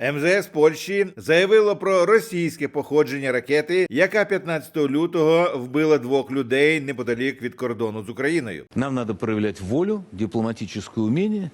МЗС Польщі заявило про російське походження ракети, яка 15 лютого вбила двох людей неподалік від кордону з Україною. Нам надо проявляти волю, дипломатичне умение.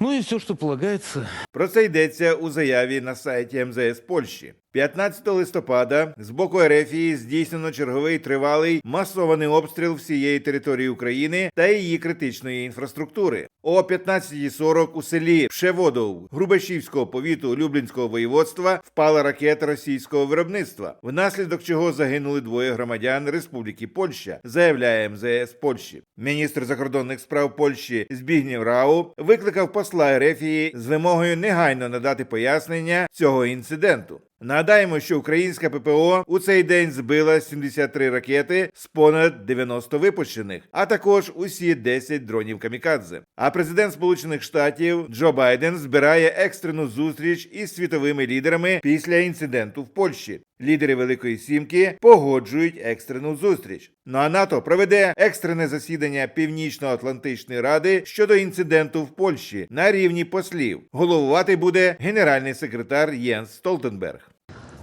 Ну и все, что полагается Про це йдеться у заяві на сайті МЗС Польщі. 15 листопада з боку Ерефії здійснено черговий тривалий масований обстріл всієї території України та її критичної інфраструктури. О 15.40 у селі Пшеводов Грубашівського повіту Люблінського воєводства впала ракета російського виробництва, внаслідок чого загинули двоє громадян Республіки Польща, заявляє МЗС Польщі. Міністр закордонних справ Польщі Збігнєв Рау викликав посла Ерефії з вимогою негайно надати пояснення цього інциденту. Нагадаємо, що українська ППО у цей день збила 73 ракети з понад 90 випущених, а також усі 10 дронів камікадзе. А президент Сполучених Штатів Джо Байден збирає екстрену зустріч із світовими лідерами після інциденту в Польщі. Лідери Великої Сімки погоджують екстрену зустріч. Ну а НАТО проведе екстрене засідання Північно-Атлантичної ради щодо інциденту в Польщі на рівні послів. Головувати буде генеральний секретар Єнс Столтенберг.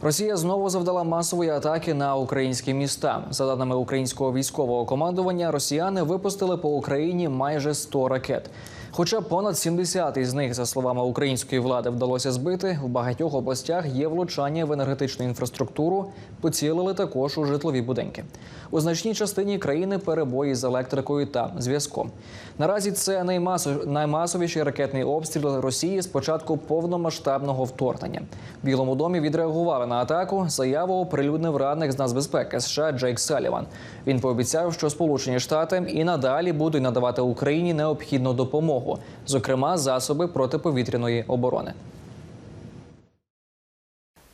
Росія знову завдала масової атаки на українські міста. За даними українського військового командування, росіяни випустили по Україні майже 100 ракет. Хоча понад 70 із них, за словами української влади, вдалося збити, в багатьох областях є влучання в енергетичну інфраструктуру, поцілили також у житлові будинки. У значній частині країни перебої з електрикою та зв'язком. Наразі це наймасо- наймасовіший ракетний обстріл Росії з початку повномасштабного вторгнення. В Білому домі відреагували на атаку. Заяву оприлюднив радник з нацбезпеки США Джейк Саліван. Він пообіцяв, що Сполучені Штати і надалі будуть надавати Україні необхідну допомогу, зокрема засоби протиповітряної оборони.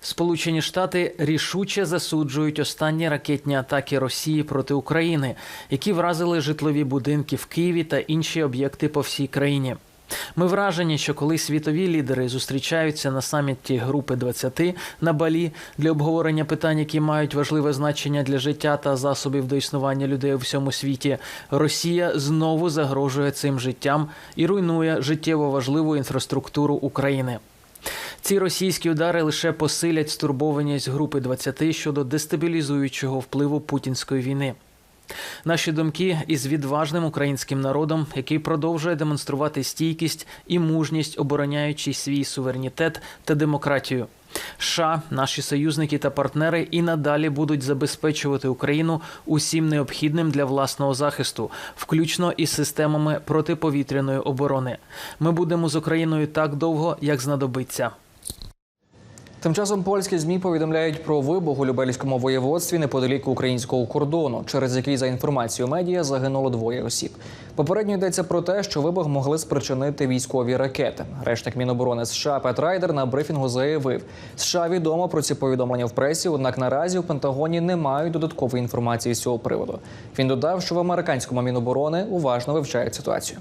Сполучені Штати рішуче засуджують останні ракетні атаки Росії проти України, які вразили житлові будинки в Києві та інші об'єкти по всій країні. Ми вражені, що коли світові лідери зустрічаються на саміті Групи 20 на Балі для обговорення питань, які мають важливе значення для життя та засобів до існування людей у всьому світі, Росія знову загрожує цим життям і руйнує життєво важливу інфраструктуру України. Ці російські удари лише посилять стурбованість групи 20 щодо дестабілізуючого впливу путінської війни. Наші думки із відважним українським народом, який продовжує демонструвати стійкість і мужність, обороняючи свій суверенітет та демократію. США, наші союзники та партнери і надалі будуть забезпечувати Україну усім необхідним для власного захисту, включно із системами протиповітряної оборони. Ми будемо з Україною так довго, як знадобиться. Тим часом польські змі повідомляють про вибух у Любельському воєводстві неподалік українського кордону, через який, за інформацією медіа, загинуло двоє осіб. Попередньо йдеться про те, що вибух могли спричинити військові ракети. Речник Міноборони США Пет Райдер на брифінгу заявив, США відомо про ці повідомлення в пресі, однак наразі у Пентагоні не мають додаткової інформації з цього приводу. Він додав, що в американському міноборони уважно вивчають ситуацію.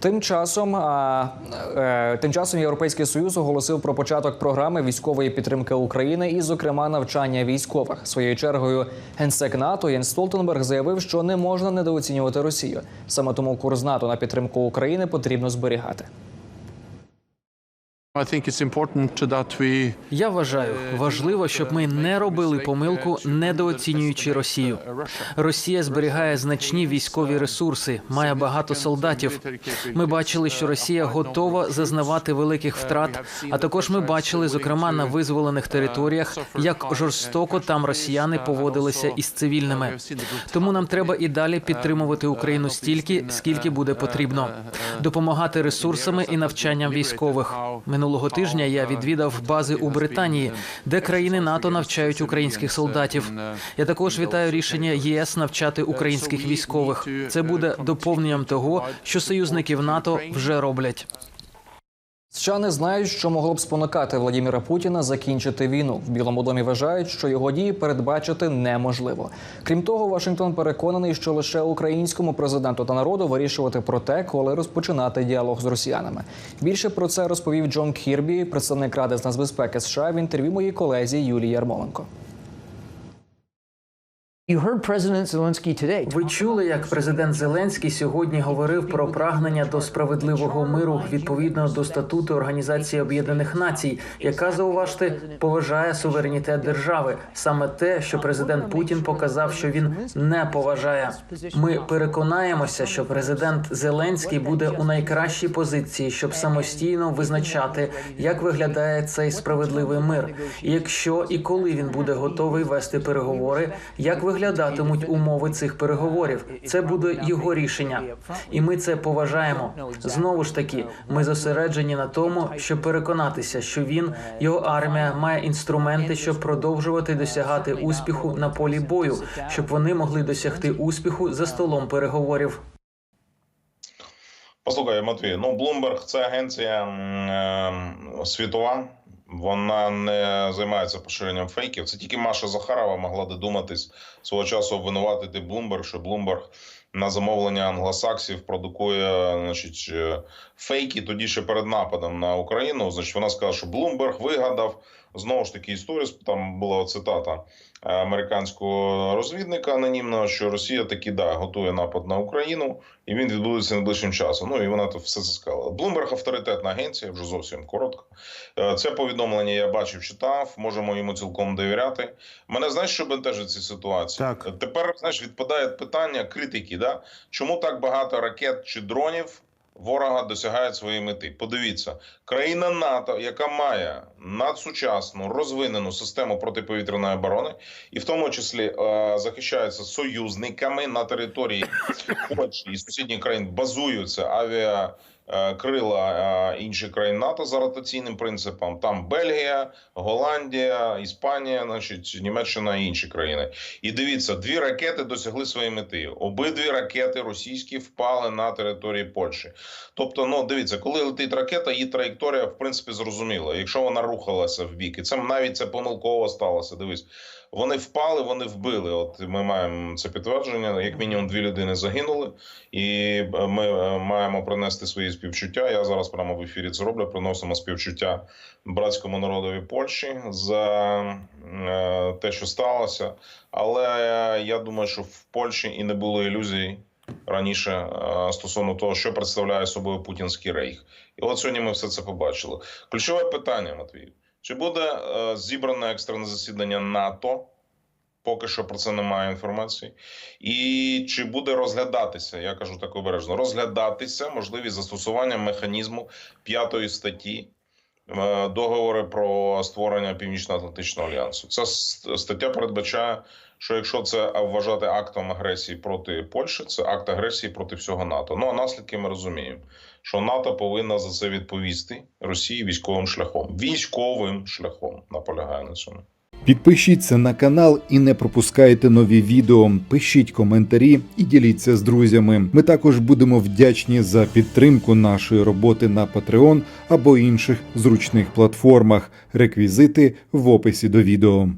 Тим часом, е, тим часом Європейський Союз оголосив про початок програми військової підтримки України і, зокрема, навчання військових. Своєю чергою генсек НАТО Єнс Столтенберг заявив, що не можна недооцінювати Росію. Саме тому курс НАТО на підтримку України потрібно зберігати. Я вважаю, важливо, щоб ми не робили помилку, недооцінюючи Росію. Росія зберігає значні військові ресурси, має багато солдатів. Ми бачили, що Росія готова зазнавати великих втрат. А також ми бачили, зокрема на визволених територіях, як жорстоко там росіяни поводилися із цивільними. Тому нам треба і далі підтримувати Україну стільки, скільки буде потрібно, допомагати ресурсами і навчанням військових. Минулого тижня я відвідав бази у Британії, де країни НАТО навчають українських солдатів. Я також вітаю рішення ЄС навчати українських військових. Це буде доповненням того, що союзники в НАТО вже роблять. США не знають, що могло б спонукати Владіміра Путіна закінчити війну. В Білому домі вважають, що його дії передбачити неможливо. Крім того, Вашингтон переконаний, що лише українському президенту та народу вирішувати про те, коли розпочинати діалог з росіянами. Більше про це розповів Джон Кірбі, представник ради з нацбезпеки США в інтерв'ю моїй колезі Юлії Ярмоленко. Ви чули, як президент Зеленський сьогодні говорив про прагнення до справедливого миру відповідно до статуту Організації Об'єднаних Націй, яка зауважте поважає суверенітет держави. Саме те, що президент Путін показав, що він не поважає. Ми переконаємося, що президент Зеленський буде у найкращій позиції, щоб самостійно визначати, як виглядає цей справедливий мир, і якщо і коли він буде готовий вести переговори, як виглядатимуть умови цих переговорів. Це буде його рішення, і ми це поважаємо. Знову ж таки, ми зосереджені на тому, щоб переконатися, що він його армія має інструменти, щоб продовжувати досягати успіху на полі бою, щоб вони могли досягти успіху за столом переговорів. Послухай, Матвій, ну Bloomberg – це агенція е, світова. Вона не займається поширенням фейків. Це тільки Маша Захарова могла додуматись свого часу обвинуватити Блумберг, що Bloomberg на замовлення англосаксів продукує значить, е, фейки тоді ще перед нападом на Україну. Значить, вона сказала, що Bloomberg вигадав знову ж таки історію. Там була цитата е, американського розвідника анонімного, що Росія таки да готує напад на Україну, і він відбудеться найближчим часом. Ну і вона то все це сказала. Bloomberg – авторитетна агенція, вже зовсім коротко. Е, Це повідомлення я бачив, читав. Можемо йому цілком довіряти. Мене знаєш, що бентежить в цій ситуації? Так. Тепер знаєш, відпадає питання критики. Да? Чому так багато ракет чи дронів ворога досягають своєї мети? Подивіться, країна НАТО, яка має надсучасну розвинену систему протиповітряної оборони, і в тому числі е, захищається союзниками на території Польщі і сусідніх країн базуються авіа. Е, Крила е, інших країн НАТО за ротаційним принципом. Там Бельгія, Голландія, Іспанія, значить Німеччина і інші країни. І дивіться, дві ракети досягли своєї мети. Обидві ракети російські впали на території Польщі. Тобто, ну дивіться, коли летить ракета, її траєкторія в принципі зрозуміла. Якщо вона рухалася в бік, і це навіть це помилково сталося. Дивись, вони впали, вони вбили. От ми маємо це підтвердження. Як мінімум, дві людини загинули, і е, ми е, маємо принести свої співчуття. Я зараз прямо в ефірі це роблю. Приносимо співчуття братському народові Польщі за е, те, що сталося. Але я думаю, що в Польщі і не було ілюзій раніше стосовно того, що представляє собою путінський рейх. І от сьогодні ми все це побачили. Ключове питання, Матвій. Чи буде е, зібране екстрене засідання НАТО? Поки що про це немає інформації. І чи буде розглядатися, я кажу так обережно, розглядатися можливість застосування механізму п'ятої статті е, договори про створення Північно-Атлантичного альянсу. Ця стаття передбачає, що якщо це вважати актом агресії проти Польщі, це акт агресії проти всього НАТО. Ну а наслідки ми розуміємо, що НАТО повинна за це відповісти Росії військовим шляхом. Військовим шляхом наполягає на цьому. Підпишіться на канал і не пропускайте нові відео. Пишіть коментарі і діліться з друзями. Ми також будемо вдячні за підтримку нашої роботи на Patreon або інших зручних платформах. Реквізити в описі до відео.